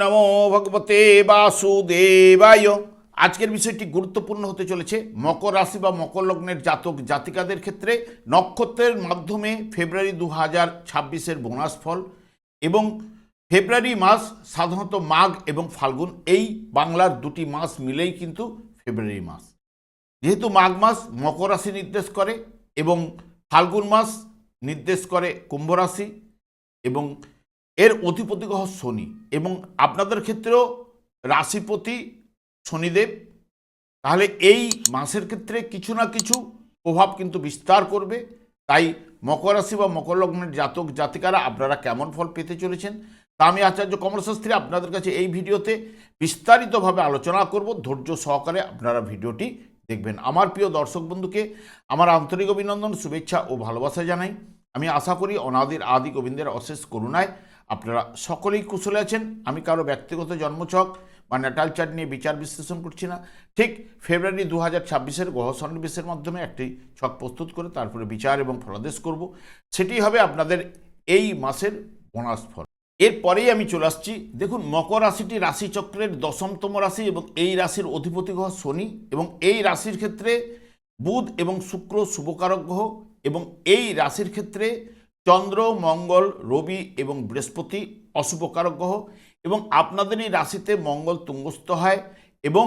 নমো ভগবতে বাসুদেবায়। আজকের বিষয়টি গুরুত্বপূর্ণ হতে চলেছে। মকর রাশি বা মকর লগ্নের জাতক জাতিকাদের ক্ষেত্রে নক্ষত্রের মাধ্যমে ফেব্রুয়ারি দু হাজার ছাব্বিশের বোনাস ফল এবং ফেব্রুয়ারি মাস সাধারণত মাঘ এবং ফাল্গুন এই বাংলার দুটি মাস মিলেই কিন্তু ফেব্রুয়ারি মাস। যেহেতু মাঘ মাস মকর রাশি নির্দেশ করে এবং ফাল্গুন মাস নির্দেশ করে কুম্ভ রাশি এবং এর অধিপতি গ্রহ শনি এবং আপনাদের ক্ষেত্রেও রাশিপতি শনিদেব। তাহলে এই মাসের ক্ষেত্রে কিছু না কিছু প্রভাব কিন্তু বিস্তার করবে। তাই মকর রাশি বা মকর লগ্নের জাতক জাতিকারা আপনারা কেমন ফল পেতে চলেছেন তা আমি আচার্য কমলশাস্ত্রী আপনাদের কাছে এই ভিডিওতে বিস্তারিতভাবে আলোচনা করব। ধৈর্য সহকারে আপনারা ভিডিওটি দেখবেন। আমার প্রিয় দর্শক বন্ধুকে আমার আন্তরিক অভিনন্দন, শুভেচ্ছা ও ভালোবাসা জানাই। আমি আশা করি অনাদির আদি গোবিন্দের অশেষ করুণায় আপনারা সকলেই কুশলে আছেন। আমি কারও ব্যক্তিগত জন্মছক বা ন্যাটাল চার্ট নিয়ে বিচার বিশ্লেষণ করছি না। ঠিক ফেব্রুয়ারি দু হাজার ছাব্বিশের গ্রহ সন্নিবেশের মাধ্যমে একটি ছক প্রস্তুত করে তারপরে বিচার এবং ফলাদেশ করব। সেটি হবে আপনাদের এই মাসের বোনাস ফল। এরপরেই আমি চলে আসছি। দেখুন, মকর রাশিটি রাশিচক্রের দশমতম রাশি এবং এই রাশির অধিপতি গ্রহ শনি এবং এই রাশির ক্ষেত্রে বুধ এবং শুক্র শুভকারক গ্রহ এবং এই রাশির ক্ষেত্রে চন্দ্র, মঙ্গল, রবি এবং বৃহস্পতি অশুভকারক গ্রহ এবং আপনাদের এই রাশিতে মঙ্গল তুঙ্গস্থ হয় এবং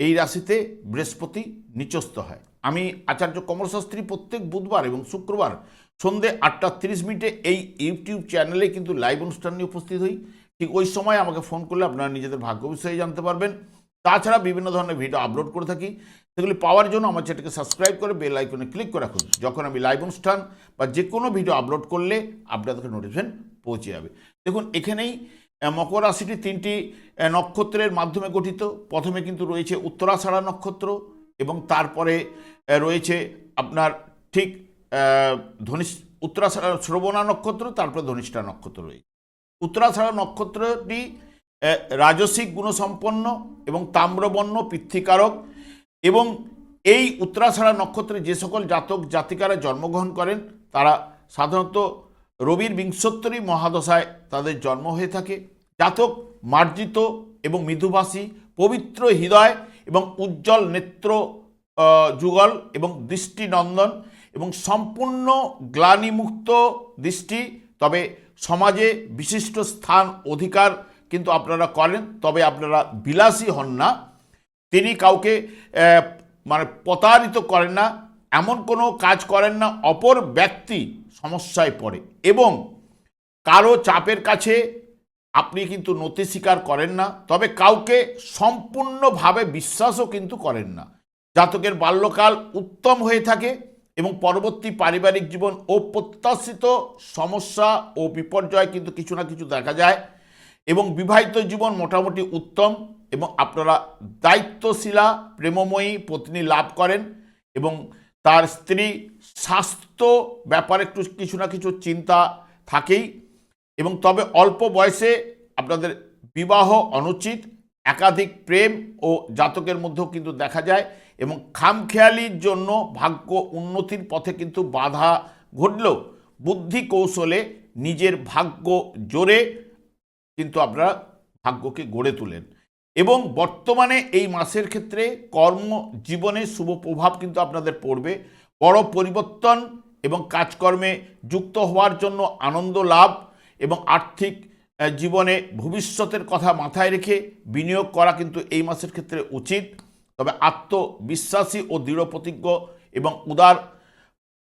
এই রাশিতে বৃহস্পতি নিচস্থ হয়। আমি আচার্য কমলশাস্ত্রী প্রত্যেক বুধবার এবং শুক্রবার সন্ধে আটটা তিরিশ মিনিটে এই ইউটিউব চ্যানেলে কিন্তু লাইভ অনুষ্ঠান নিয়ে উপস্থিত হই। ঠিক ওই সময় আমাকে ফোন করলে আপনারা নিজেদের ভাগ্য বিষয়ে জানতে পারবেন। তাছাড়া বিভিন্ন ধরনের ভিডিও আপলোড করে থাকি। সেগুলি পাওয়ার জন্য আমার চ্যানেলকে সাবস্ক্রাইব করে বেল আইকনে ক্লিক করে রাখুন। যখন আমি লাইভ অনুষ্ঠান বা যে কোনো ভিডিও আপলোড করলে আপনাদেরকে নোটিফিকেশন পৌঁছে যাবে। দেখুন এখানেই মকর রাশিটি তিনটি নক্ষত্রের মাধ্যমে গঠিত। প্রথমে কিন্তু রয়েছে উত্তরাষাঢ়া নক্ষত্র এবং তারপরে রয়েছে আপনার ঠিক আহ, ধনিষ উত্তরাষাঢ়া শ্রবণা নক্ষত্র তারপরে ধনিষ্ঠা নক্ষত্র রয়েছে। উত্তরাষাঢ়া নক্ষত্রটি রাজসিক গুণসম্পন্ন এবং তাম্রবর্ণ পৃথ্বীকারক এবং এই উত্তরাষাঢ়া নক্ষত্রে যে সকল জাতক জাতিকারা জন্মগ্রহণ করেন, তারা সাধারণত রবির বিংশোত্তরী মহাদশায় তাদের জন্ম হয়ে থাকে। জাতক মার্জিত এবং মৃদুভাষী, পবিত্র হৃদয় এবং উজ্জ্বল নেত্র যুগল এবং দৃষ্টিনন্দন এবং সম্পূর্ণ গ্লানিমুক্ত দৃষ্টি। তবে সমাজে বিশিষ্ট স্থান অধিকার কিন্তু আপনারা করেন, তবে আপনারা বিলাসী হন না। তিনি কাউকে মানে প্রতারিত করেন না, এমন কোনো কাজ করেন না, অপর ব্যক্তি সমস্যায় পড়ে। এবং কারও চাপের কাছে আপনি কিন্তু নতি স্বীকার করেন না, তবে কাউকে সম্পূর্ণভাবে বিশ্বাসও কিন্তু করেন না। জাতকের বাল্যকাল উত্তম হয়ে থাকে এবং পরবর্তী পারিবারিক জীবন অপ্রত্যাশিত সমস্যা ও বিপর্যয় কিন্তু কিছু না কিছু দেখা যায়। এবং বিবাহিত জীবন মোটামুটি উত্তম। এবং আপনারা দায়িত্বশীলা, প্রেমময়ী পত্নী লাভ করেন এবং তার স্ত্রী স্বাস্থ্য ব্যাপারে একটু কিছু না কিছু চিন্তা থাকেই এবং তবে অল্প বয়সে আপনাদের বিবাহ অনুচিত, একাধিক প্রেম ও জাতকের মধ্যেও কিন্তু দেখা যায় এবং খামখেয়ালির জন্য ভাগ্য উন্নতির পথে কিন্তু বাধা ঘটলেও বুদ্ধি কৌশলে নিজের ভাগ্য জোরে কিন্তু আপনারা ভাগ্যকে গড়ে তোলেন। এবং বর্তমানে এই মাসের ক্ষেত্রে কর্ম জীবনে শুভ প্রভাব কিন্তু আপনাদের পড়বে। বড় পরিবর্তন এবং কাজকর্মে যুক্ত হওয়ার জন্য আনন্দ লাভ এবং আর্থিক জীবনে ভবিষ্যতের কথা মাথায় রেখে বিনিয়োগ করা কিন্তু এই মাসের ক্ষেত্রে উচিত। তবে আত্মবিশ্বাসী ও দৃঢ় প্রতিজ্ঞ এবং উদার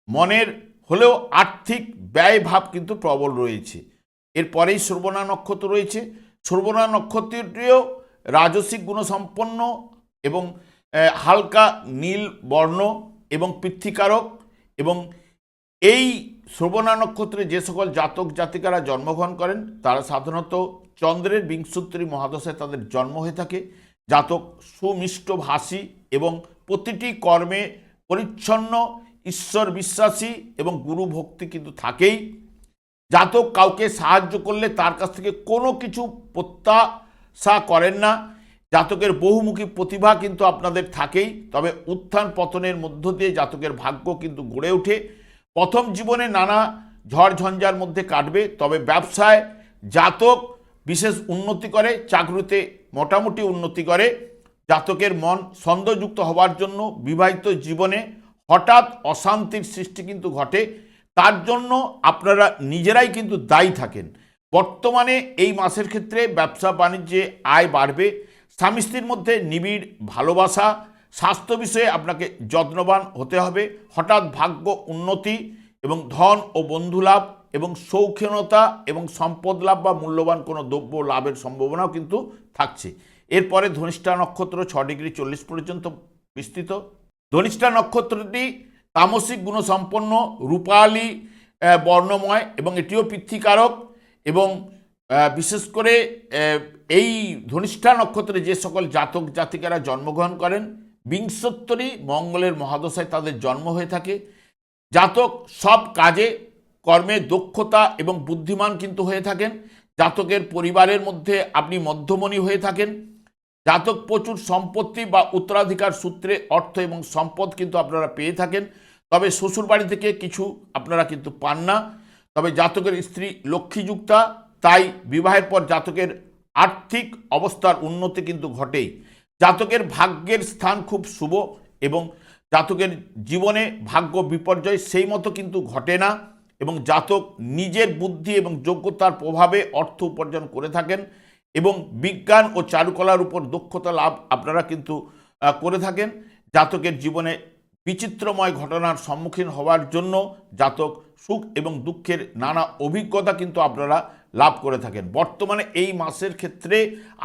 মনের হলেও আর্থিক ব্যয়ভাব কিন্তু প্রবল রয়েছে। এরপরেই শ্রবণা নক্ষত্র রয়েছে। সর্বনা নক্ষত্রটিও রাজসিক গুণসম্পন্ন এবং হালকা নীল বর্ণ এবং পৃথ্বীকারক এবং এই শ্রবণা নক্ষত্রে যে সকল জাতক জাতিকারা জন্মগ্রহণ করেন, তারা সাধারণত চন্দ্রের বিংশোত্তরী মহাদশায় তাদের জন্ম হয়ে থাকে। জাতক সুমিষ্ট ভাষী এবং প্রতিটি কর্মে পরিচ্ছন্ন, ঈশ্বর বিশ্বাসী এবং গুরু ভক্তি কিন্তু থাকেই। জাতক কাউকে সাহায্য করলে তার কাছ থেকে কোনো কিছু প্রত্যাশা করেন না। জাতকের বহুমুখী প্রতিভা কিন্তু আপনাদের থাকেই, তবে উত্থান পতনের মধ্য দিয়ে জাতকের ভাগ্য কিন্তু গড়ে ওঠে। প্রথম জীবনে নানা ঝড় ঝঞ্ঝার মধ্যে কাটবে, তবে ব্যবসায় জাতক বিশেষ উন্নতি করে, চাকরিতে মোটামুটি উন্নতি করে। জাতকের মন ছন্দযুক্ত হওয়ার জন্য বিবাহিত জীবনে হঠাৎ অশান্তির সৃষ্টি কিন্তু ঘটে। তার জন্য আপনারা নিজেরাই কিন্তু দায়ী থাকেন। বর্তমানে এই মাসের ক্ষেত্রে ব্যবসা বাণিজ্যে আয় বাড়বে। স্বামী স্ত্রীর মধ্যে নিবিড় ভালোবাসা। স্বাস্থ্য বিষয়ে আপনাকে যত্নবান হতে হবে। হঠাৎ ভাগ্য উন্নতি এবং ধন ও বন্ধু লাভ এবং সৌখিনতা এবং সম্পদ লাভ বা মূল্যবান কোনো দ্রব্য লাভের সম্ভাবনাও কিন্তু থাকছে। এরপরে ধনিষ্ঠা নক্ষত্র ছ ডিগ্রি চল্লিশ পর্যন্ত বিস্তৃত। ধনিষ্ঠা নক্ষত্রটি তামসিক গুণসম্পন্ন, রূপালী বর্ণময় এবং এটিও পৃথ্বীকারক এবং বিশেষ করে এই ধনিষ্ঠা নক্ষত্রে যে সকল জাতক জাতিকারা জন্মগ্রহণ করেন, বিংশোত্তরী মঙ্গলের মহাদশায় তাদের জন্ম হয়ে থাকে। জাতক সব কাজে, কর্মে দক্ষতা এবং বুদ্ধিমান কিন্তু হয়ে থাকেন। জাতকের পরিবারের মধ্যে আপনি মধ্যমণি হয়ে থাকেন। জাতক প্রচুর সম্পত্তি বা উত্তরাধিকার সূত্রে অর্থ এবং সম্পদ কিন্তু আপনারা পেয়ে থাকেন। তবে শ্বশুরবাড়ি থেকে কিছু আপনারা কিন্তু পান না। তবে জাতকের স্ত্রী লক্ষ্মীযুক্তা, তাই বিবাহের পর জাতকের আর্থিক অবস্থার উন্নতি কিন্তু ঘটেই। জাতকের ভাগ্যের স্থান খুব শুভ এবং জাতকের জীবনে ভাগ্য বিপর্যয় সেই মতো কিন্তু ঘটে না এবং জাতক নিজের বুদ্ধি এবং যোগ্যতার প্রভাবে অর্থ উপার্জন করে থাকেন এবং বিজ্ঞান ও চারুকলার উপর দক্ষতা লাভ আপনারা কিন্তু করে থাকেন। জাতকের জীবনে বিচিত্রময় ঘটনার সম্মুখীন হওয়ার জন্য জাতক সুখ এবং দুঃখের নানা অভিজ্ঞতা কিন্তু আপনারা লাভ করে থাকেন। বর্তমানে এই মাসের ক্ষেত্রে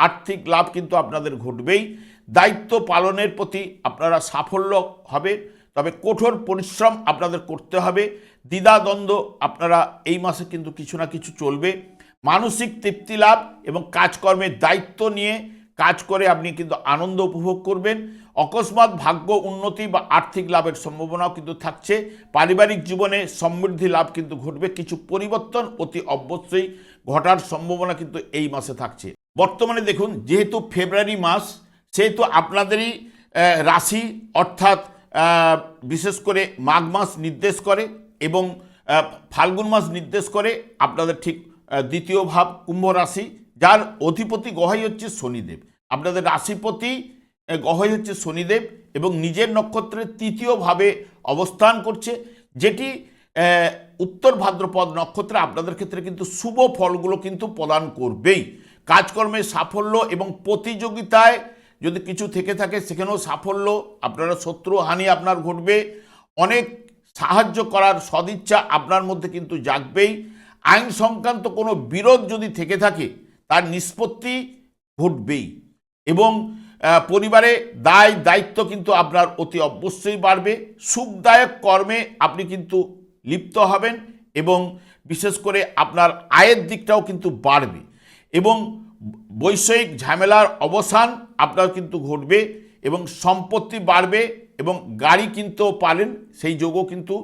আর্থিক লাভ কিন্তু আপনাদের ঘটবেই। দায়িত্ব পালনের প্রতি আপনারা সাফল্য হবে, তবে কঠোর পরিশ্রম আপনাদের করতে হবে। দ্বিধাদ্বন্দ্ব আপনারা এই মাসে কিন্তু কিছু না কিছু চলবে। মানসিক তৃপ্তি লাভ এবং কাজকর্মের দায়িত্ব নিয়ে কাজ করে আপনি কিন্তু আনন্দ উপভোগ করবেন। অকস্মাৎ ভাগ্য উন্নতি বা আর্থিক লাভের সম্ভাবনাও কিন্তু থাকছে। পারিবারিক জীবনে সমৃদ্ধি লাভ কিন্তু ঘটবে। কিছু পরিবর্তন অতি অবশ্যই ঘটার সম্ভাবনা কিন্তু এই মাসে থাকছে। বর্তমানে দেখুন, যেহেতু ফেব্রুয়ারি মাস, সেহেতু আপনাদেরই রাশি অর্থাৎ বিশেষ করে মাঘ মাস নির্দেশ করে এবং ফাল্গুন মাস নির্দেশ করে আপনাদের ঠিক দ্বিতীয় ভাব কুম্ভ রাশি যার অধিপতি গহাই হচ্ছে শনিদেব। আপনাদের রাশিপতি গহই হচ্ছে শনিদেব এবং নিজের নক্ষত্রের তৃতীয় ভাবে অবস্থান করছে, যেটি উত্তর ভাদ্রপদ নক্ষত্রে আপনাদের ক্ষেত্রে কিন্তু শুভ ফলগুলো কিন্তু প্রদান করবেই। কাজকর্মে সাফল্য এবং প্রতিযোগিতায় যদি কিছু থেকে থাকে, সেখানেও সাফল্য, আপনারা শত্রু হানি আপনার ঘটবে, অনেক সাহায্য করার সদিচ্ছা আপনার মধ্যে কিন্তু জাগবেই। আইন সংক্রান্ত কোনো বিরোধ যদি থেকে থাকে নিষ্পত্তি ঘটবেই। এবং পরিবারে দায়, দায়িত্ব কিন্তু আপনার অতি অবশ্যই বাড়বে। সুখদায়ক কর্মে আপনি কিন্তু লিপ্ত হবেন এবং বিশেষ করে আপনার আয়ের দিকটাও কিন্তু বাড়বে। এবং বৈষয়িক ঝামেলার অবসান আপনার কিন্তু ঘটবে এবং সম্পত্তি বাড়বে এবং গাড়ি কিনতেও পারেন, সেই যোগও কিন্তু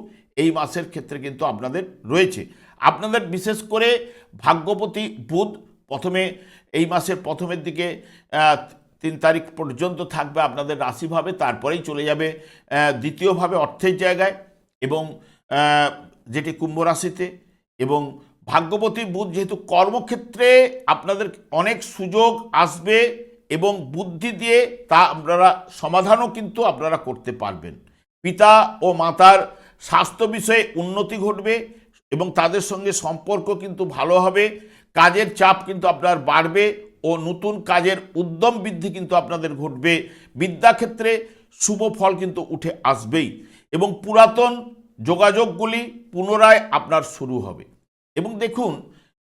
এই মাসের ক্ষেত্রে কিন্তু আপনাদের রয়েছে। আপনাদের বিশেষ করে ভাগ্যপতি বুধ প্রথমে এই মাসের প্রথমের দিকে তিন তারিখ পর্যন্ত থাকবে আপনাদের রাশিভাবে, তারপরেই চলে যাবে দ্বিতীয়ভাবে অর্থের জায়গায় এবং যেটি কুম্ভ রাশিতে এবং ভাগ্যবতী বুধ যেহেতু কর্মক্ষেত্রে আপনাদের অনেক সুযোগ আসবে এবং বুদ্ধি দিয়ে তা আপনারা সমাধানও কিন্তু আপনারা করতে পারবেন। পিতা ও মাতার স্বাস্থ্য বিষয়ে উন্নতি ঘটবে এবং তাদের সঙ্গে সম্পর্ক কিন্তু ভালো হবে। কাজের চাপ কিন্তু আপনার বাড়বে ও নতুন কাজের উদ্যম বৃদ্ধি কিন্তু আপনাদের ঘটবে। বিদ্যাক্ষেত্রে শুভ ফল কিন্তু উঠে আসবেই এবং পুরাতন যোগাযোগগুলি পুনরায় আপনার শুরু হবে। এবং দেখুন,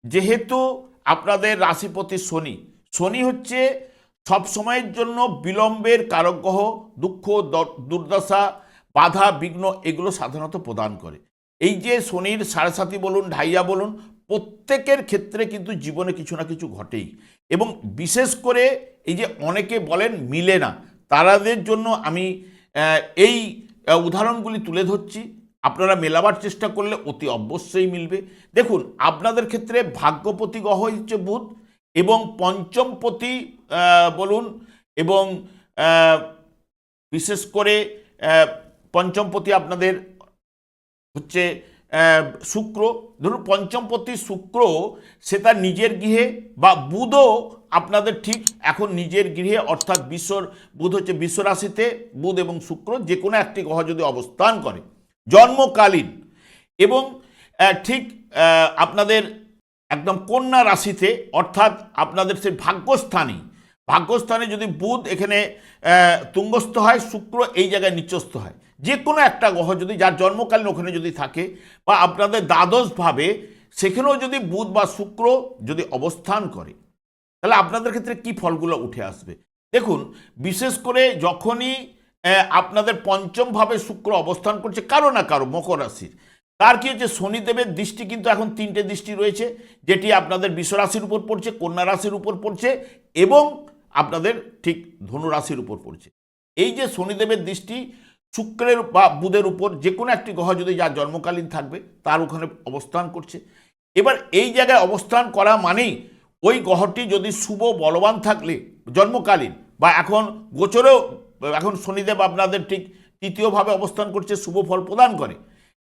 যেহেতু আপনাদের রাশিপতি শনি শনি হচ্ছে সব সময়ের জন্য বিলম্বের কারকগ্রহ দুঃখ দুর্দশা, বাধা, বিঘ্ন এগুলো সাধারণত প্রদান করে। এই যে শনির সাড়ে সাথী বলুন, ঢাইয়া বলুন প্রত্যেকের ক্ষেত্রে কিন্তু জীবনে কিছু না কিছু ঘটেই। এবং বিশেষ করে এই যে অনেকে বলেন মিলে না, তারাদের জন্য আমি এই উদাহরণগুলি তুলে ধরছি। আপনারা মেলাবার চেষ্টা করলে অতি অবশ্যই মিলবে। দেখুন, আপনাদের ক্ষেত্রে ভাগ্যপতি গ্রহ হচ্ছে বুধ এবং পঞ্চমপতি বলুন এবং বিশেষ করে পঞ্চমপতি আপনাদের হচ্ছে শুক্র, ধরুন পঞ্চমপতি শুক্র, সে তার নিজের গৃহে, বা বুধও আপনাদের ঠিক এখন নিজের গৃহে, অর্থাৎ বিশ্বর, বুধ হচ্ছে বিশ্বরাশিতে, বুধ এবং শুক্র যে কোনো একটি গ্রহ যদি অবস্থান করে, জন্মকালীন, এবং ঠিক আপনাদের একদম কন্যা রাশিতে, অর্থাৎ আপনাদের সেই ভাগ্যস্থানে ভাগ্যস্থানে যদি বুধ এখানে তুঙ্গস্থ হয়, শুক্র এই জায়গায় নিচস্থ হয় যে কোনো একটা গ্রহ যদি যার জন্মকালীন ওখানে যদি থাকে বা আপনাদের দ্বাদশভাবে সেখানেও যদি বুধ বা শুক্র যদি অবস্থান করে, তাহলে আপনাদের ক্ষেত্রে কি ফলগুলো উঠে আসবে? দেখুন, বিশেষ করে যখনই আপনাদের পঞ্চমভাবে শুক্র অবস্থান করছে, কারও না কারও, মকর রাশির। তার কি হচ্ছে, শনিদেবের দৃষ্টি কিন্তু এখন তিনটে দৃষ্টি রয়েছে, যেটি আপনাদের বিশ্ব রাশির উপর পড়ছে, কন্যা রাশির উপর পড়ছে এবং আপনাদের ঠিক ধনুরাশির উপর পড়ছে। এই যে শনিদেবের দৃষ্টি শুক্রের বা বুধের উপর যে কোনো একটি গ্রহ যদি যার জন্মকালীন থাকবে, তার ওখানে অবস্থান করছে। এবার এই জায়গায় অবস্থান করা মানেই ওই গ্রহটি যদি শুভ, বলবান থাকলে জন্মকালীন বা এখন গোচরেও, এখন শনিদেব আপনাদের ঠিক তৃতীয়ভাবে অবস্থান করছে, শুভ ফল প্রদান করে।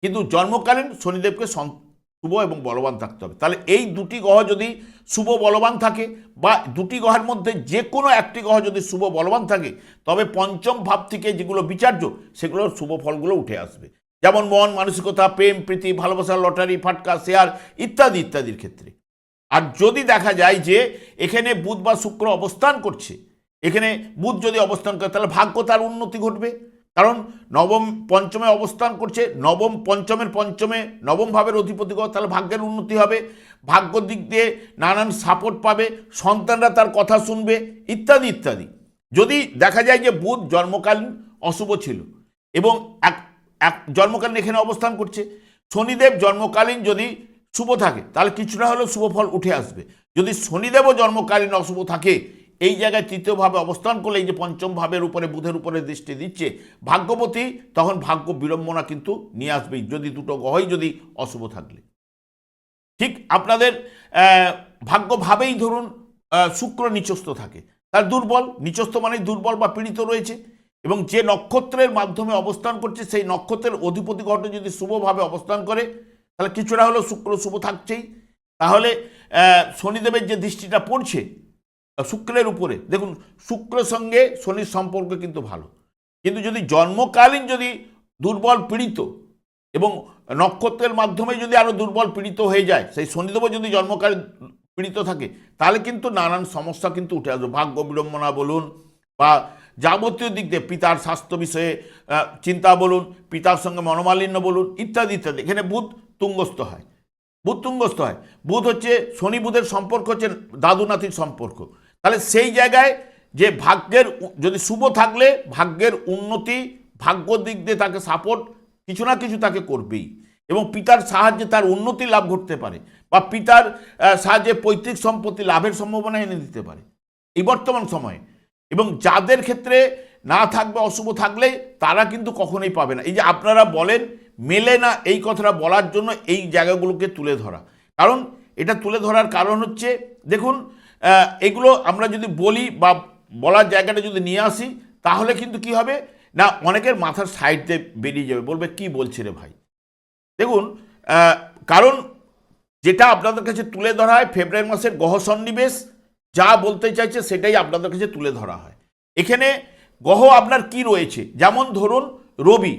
কিন্তু জন্মকালীন শনিদেবকে শুভ এবং বলবান থাকতে হবে। তাহলে এই দুটি গ্রহ যদি শুভ বলবান থাকে বা দুটি গ্রহের মধ্যে যে কোনো একটি গ্রহ যদি শুভ বলবান থাকে, তবে পঞ্চম ভাব থেকে যেগুলো বিচার্য সেগুলোর শুভ ফলগুলো উঠে আসবে। যেমন মন, মানসিকতা, প্রেম, প্রীতি, ভালোবাসা, লটারি, ফাটকা, শেয়ার ইত্যাদি, ইত্যাদির ক্ষেত্রে। আর যদি দেখা যায় যে এখানে বুধ বা শুক্র অবস্থান করছে, এখানে বুধ যদি অবস্থান করে, তাহলে ভাগ্য তার উন্নতি ঘটবে। কারণ নবম পঞ্চমে অবস্থান করছে নবম পঞ্চমের পঞ্চমে নবম ভাবের অধিপতি গ্রহ, তাহলে ভাগ্যের উন্নতি হবে। ভাগ্য দিক দিয়ে নানান সাপোর্ট পাবে সন্তানরা তার কথা শুনবে ইত্যাদি ইত্যাদি। যদি দেখা যায় যে বুধ জন্মকালীন অশুভ ছিল এবং এক এক জন্মকালীন এখানে অবস্থান করছে শনিদেব জন্মকালীন যদি শুভ থাকে তাহলে কিছুটা হলেও শুভ ফল উঠে আসবে। যদি শনিদেবও জন্মকালীন অশুভ থাকে এই জায়গায় তৃতীয়ভাবে অবস্থান করলে এই যে পঞ্চম ভাবের উপরে বুধের উপরে দৃষ্টি দিচ্ছে ভাগ্যবতী তখন ভাগ্য বিড়ম্বনা কিন্তু নিয়ে আসবেই, যদি দুটো গ্রহই যদি অশুভ থাকলে। ঠিক আপনাদের ভাগ্যভাবেই ধরুন শুক্র নিচস্থ থাকে। তার দুর্বল, নিচস্থ মানে দুর্বল বা পীড়িত রয়েছে, এবং যে নক্ষত্রের মাধ্যমে অবস্থান করছে, সেই নক্ষত্রের অধিপতি গ্রহ যদি শুভভাবে অবস্থান করে, তাহলে কিছুটা হলেও শুক্র শুভ থাকছেই। তাহলে শনিদেবের যে দৃষ্টিটা পড়ছে শুক্রের উপরে। দেখুন শুক্রের সঙ্গে শনির সম্পর্ক কিন্তু ভালো। কিন্তু যদি জন্মকালীন যদি দুর্বল পীড়িত এবং নক্ষত্রের মাধ্যমে যদি আরও দুর্বল পীড়িত হয়ে যায়, সেই শনিদেবও যদি জন্মকালীন পীড়িত থাকে, তাহলে কিন্তু নানান সমস্যা কিন্তু উঠে আসবে। ভাগ্য বিড়ম্বনা বলুন বা যাবতীয় দিক দিয়ে পিতার স্বাস্থ্য বিষয়ে চিন্তা বলুন, পিতার সঙ্গে মনোমালিন্য বলুন, ইত্যাদি ইত্যাদি। এখানে বুধ তুঙ্গস্থ হয়। বুধ তুঙ্গস্থ হয়। বুধ হচ্ছে শনি বুধের সম্পর্ক হচ্ছে দাদু নাতির সম্পর্ক। তাহলে সেই জায়গায় যে ভাগ্যের যদি শুভ থাকলে ভাগ্যের উন্নতি, ভাগ্য দিক দিয়ে তাকে সাপোর্ট কিছু না কিছু তাকে করবেই। এবং পিতার সাহায্যে তার উন্নতি লাভ ঘটতে পারে বা পিতার সাহায্যে পৈতৃক সম্পত্তি লাভের সম্ভাবনা এনে দিতে পারে। এই বর্তমান সময়ে। এবং যাদের ক্ষেত্রে না থাকবে, অশুভ থাকলে তারা কিন্তু কখনোই পাবে না। এই যে আপনারা বলেন, মেলে না এই কথাটা বলার জন্য এই জায়গাগুলোকে তুলে ধরা। কারণ এটা তুলে ধরার কারণ হচ্ছে, দেখুন এগুলো আমরা যদি বলি বা বলার জায়গাটা যদি নিয়ে আসি, তাহলে কিন্তু কি হবে? না, অনেকের মাথার সাইড দিয়ে বেরিয়ে যাবে। বলবে, কি বলছে রে ভাই? দেখুন কারণ যেটা আপনাদের কাছে তুলে ধরা হয়, ফেব্রুয়ারি মাসের গহ সন্নিবেশ, যা বলতে চাইছে সেটাই আপনাদের কাছে তুলে ধরা হয়। এখানে গ্রহ আপনার কি রয়েছে? যেমন ধরুন, রবি।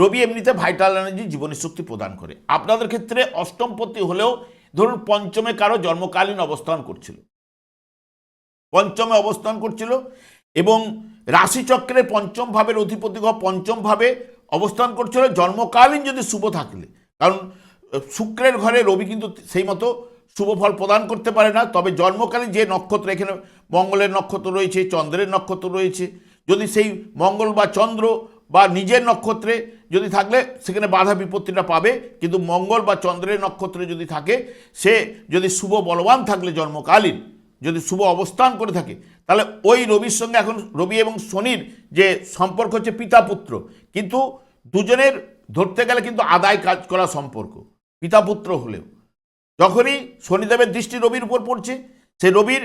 রবি এমনিতে ভাইটাল এনার্জি জীবনী শক্তি প্রদান করে। আপনাদের ক্ষেত্রে অষ্টমপতি হলেও ধরুন, পঞ্চমে কারও জন্মকালীন অবস্থান করছিল। পঞ্চমে অবস্থান করছিল এবং রাশিচক্রের পঞ্চম ভাবের অধিপতি পঞ্চম ভাবে অবস্থান করছিল। জন্মকালীন যদি শুভ থাকলে, কারণ শুক্রের ঘরে রবি কিন্তু সেই মতো শুভ ফল প্রদান করতে পারে না। তবে জন্মকালীন যে নক্ষত্র, এখানে মঙ্গলের নক্ষত্র রয়েছে, চন্দ্রের নক্ষত্র রয়েছে। যদি সেই মঙ্গল বা চন্দ্র বা নিজের নক্ষত্রে যদি থাকলে, সেখানে বাধা বিপত্তিটা পাবে। কিন্তু মঙ্গল বা চন্দ্রের নক্ষত্রে যদি থাকে, সে যদি শুভ বলবান থাকলে জন্মকালীন যদি শুভ অবস্থান করে থাকে, তাহলে ওই রবির সঙ্গে এখন রবি এবং শনির যে সম্পর্ক হচ্ছে পিতা পুত্র। কিন্তু দুজনের ধরতে গেলে কিন্তু আদায় কাজ করা সম্পর্ক, পিতা পুত্র হলেও। যখনই শনিদেবের দৃষ্টি রবির উপর পড়ছে, সে রবির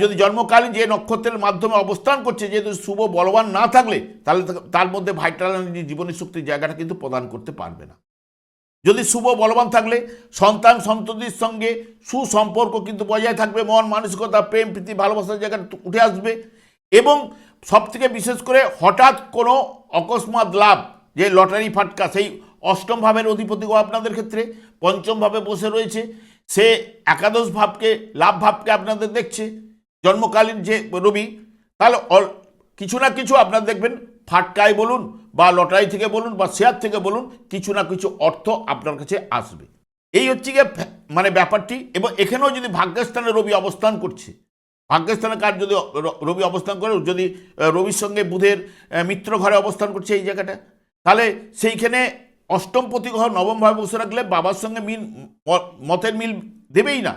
যদি জন্মকালীন যে নক্ষত্রের মাধ্যমে অবস্থান করছে যেহেতু শুভ বলবান না থাকলে, তাহলে তার মধ্যে ভাইটাল জীবনী শক্তির জায়গাটা কিন্তু প্রদান করতে পারবে না। যদি শুভ বলবান থাকলে, সন্তান সন্ততির সঙ্গে সুসম্পর্ক কিন্তু বজায় থাকবে, মন মানসিকতা, প্রেম, প্রীতি ভালোবাসার জায়গাটা উঠে আসবে। এবং সবথেকে বিশেষ করে হঠাৎ কোনো অকস্মাৎ লাভ, যে লটারি ফাটকা, সেই অষ্টম ভাবের অধিপতিও আপনাদের ক্ষেত্রে, পঞ্চম ভাবে বসে রয়েছে, সে একাদশ ভাবকে, লাভ ভাবকে আপনাদের দেখছে। জন্মকালীন যে রবি, তাহলে কিছু না কিছু আপনার দেখবেন ফাটকায় বলুন বা লটারি থেকে বলুন বা শেয়ার থেকে বলুন, কিছু না কিছু অর্থ আপনার কাছে আসবে। এই হচ্ছে গিয়ে মানে ব্যাপারটি এবং এখানেও যদি ভাগ্যস্থানে রবি অবস্থান করছে, ভাগ্যস্থানে কার যদি রবি অবস্থান করে, যদি রবির সঙ্গে বুধের মিত্র ঘরে অবস্থান করছে এই জায়গাটা, তাহলে সেইখানে অষ্টম প্রতিগ্রহ নবম ভাবে বসে রাখলে বাবার সঙ্গে মিল মতের মিল দেবেই না।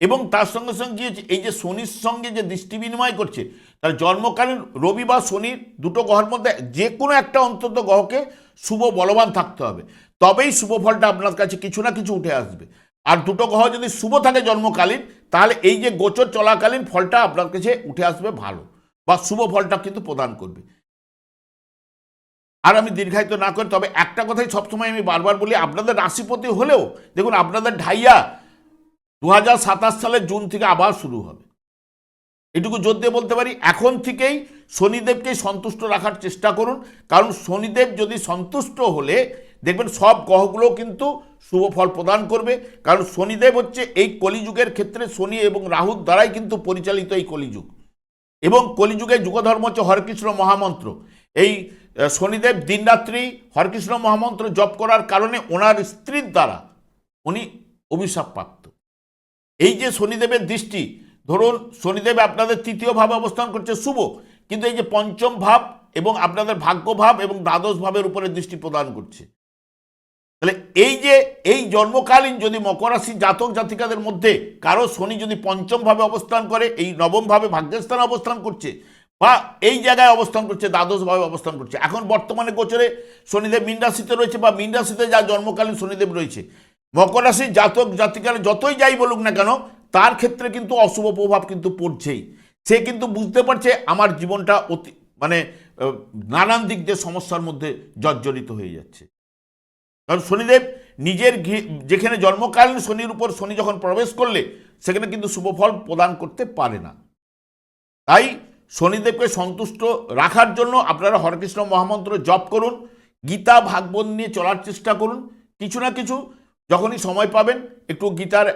এবং তার সঙ্গে সঙ্গে কি এই যে শনির সঙ্গে যে দৃষ্টি বিনিময় করছে, তার জন্মকালীন রবি বা শনির দুটো গ্রহের মধ্যে যে কোনো একটা অন্তত গ্রহকে শুভ বলবান থাকতে হবে। তবেই শুভ ফলটা আপনার কাছে কিছু না কিছু উঠে আসবে। আর দুটো গ্রহ যদি শুভ থাকে জন্মকালীন, তাহলে এই যে গোচর চলাকালীন ফলটা আপনার কাছে উঠে আসবে ভালো, বা শুভ ফলটা কিন্তু প্রদান করবে। আর আমি দীর্ঘায়িত না করি, তবে একটা কথাই সবসময় আমি বারবার বলি, আপনাদের রাশিপতি হলেও, দেখুন আপনাদের ঢাইয়া দু হাজার সাতাশ সালের জুন থেকে আবার শুরু হবে। এটুকু জোর দিয়ে বলতে পারি, এখন থেকেই শনিদেবকে সন্তুষ্ট রাখার চেষ্টা করুন। কারণ শনিদেব যদি সন্তুষ্ট হলে, দেখবেন সব গ্রহগুলো কিন্তু শুভ ফল প্রদান করবে। কারণ শনিদেব হচ্ছে এই কলিযুগের ক্ষেত্রে শনি এবং রাহুর দ্বারাই কিন্তু পরিচালিত এই কলিযুগ। এবং কলিযুগে যুগধর্ম হচ্ছে হরকৃষ্ণ মহামন্ত্র। এই শনিদেব দিনরাত্রি হরকৃষ্ণ মহামন্ত্র জপ করার কারণে ওনার স্ত্রীর দ্বারা উনি অভিশাপ প্রাপ্ত এই যে শনিদেবের দৃষ্টি, ধরুন শনিদেব আপনাদের তৃতীয় ভাবে অবস্থান করছে শুভ, কিন্তু এই যে পঞ্চম ভাব এবং আপনাদের ভাগ্য ভাব এবং দ্বাদশ ভাবের উপরে দৃষ্টি প্রদান করছে। তাহলে এই যে, এই জন্মকালীন যদি মকর রাশি জাতক জাতিকাদের মধ্যে কারও শনি যদি পঞ্চম ভাবে অবস্থান করে, এই নবম ভাবে ভাগ্যস্থানে অবস্থান করছে বা এই জায়গায় অবস্থান করছে, দ্বাদশ ভাবে অবস্থান করছে, এখন বর্তমানে গোচরে শনিদেব মীন রাশিতে রয়েছে বা মীন রাশিতে যা জন্মকালীন শনিদেব রয়েছে মকর রাশির জাতক, জাতিকারা যতই যাই বলুক না কেন, তার ক্ষেত্রে কিন্তু অশুভ প্রভাব কিন্তু পড়ছেই। সে কিন্তু বুঝতে পারছে আমার জীবনটা অতি মানে নানান দিক দিয়ে সমস্যার মধ্যে জর্জরিত হয়ে যাচ্ছে। কারণ শনিদেব নিজের যেখানে জন্মকালীন শনির উপর শনি যখন প্রবেশ করলে, সেখানে কিন্তু শুভফল প্রদান করতে পারে না। তাই শনিদেবকে সন্তুষ্ট রাখার জন্য আপনারা হরকৃষ্ণ মহামন্ত্র জপ করুন, গীতা, ভাগবত নিয়ে চলার চেষ্টা করুন, কিছু না কিছু যখনই সময় পাবেন, একটু গীতার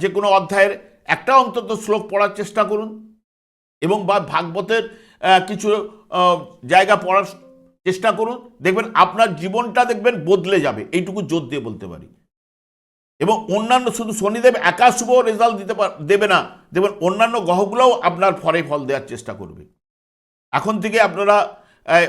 যে কোনো অধ্যায়ের একটা অন্তত শ্লোক পড়ার চেষ্টা করুন এবং বা ভাগবতের কিছু জায়গা পড়ার চেষ্টা করুন। দেখবেন আপনার জীবনটা দেখবেন বদলে যাবে, এইটুকু জোর দিয়ে বলতে পারি। এবং অন্যান্য শুধু শনিদেব একা শুভ রেজাল্ট দিতে দেবে না, দেখবেন অন্যান্য গ্রহগুলোও আপনার ফরে ফল দেওয়ার চেষ্টা করবে। এখন থেকে আপনারা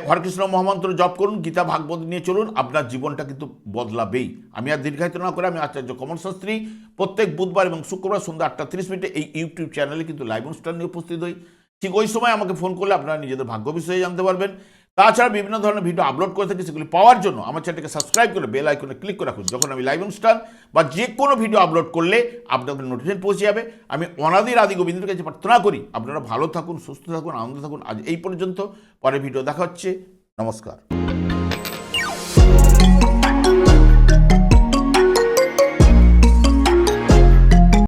হরকৃষ্ণ মহামন্ত্র জপ করুন, গীতা, ভাগবত নিয়ে চলুন, আপনার জীবনটা কিন্তু বদলাবেই। আমি আর দীর্ঘায়িত না করে আমি আচার্য কমল শাস্ত্রী, প্রত্যেক বুধবার এবং শুক্রবার সন্ধ্যা আটটা তিরিশ মিনিটে এই ইউটিউব চ্যানেলে কিন্তু লাইভ অনুষ্ঠান নিয়ে উপস্থিত হই। ঠিক ওই সময় আমাকে ফোন করলে আপনারা নিজেদের ভাগ্য বিষয়ে জানতে পারবেন। তাছাড়া বিভিন্ন ধরনের ভিডিও আপলোড করে থাকি, সেগুলি পাওয়ার জন্য আমার চ্যানেলকে সাবস্ক্রাইব করে বেল আইকনে ক্লিক করে রাখুন। যখন আমি লাইভ অনুষ্ঠান বা যে কোনো ভিডিও আপলোড করলে আপনাদের নোটিফিকেশন পৌঁছে যাবে। আমি অনাদির আদি গোবিন্দের কাছে প্রার্থনা করি, আপনারা ভালো থাকুন, সুস্থ থাকুন, আনন্দ থাকুন। আজ এই পর্যন্ত পরে ভিডিও দেখা হচ্ছে। নমস্কার।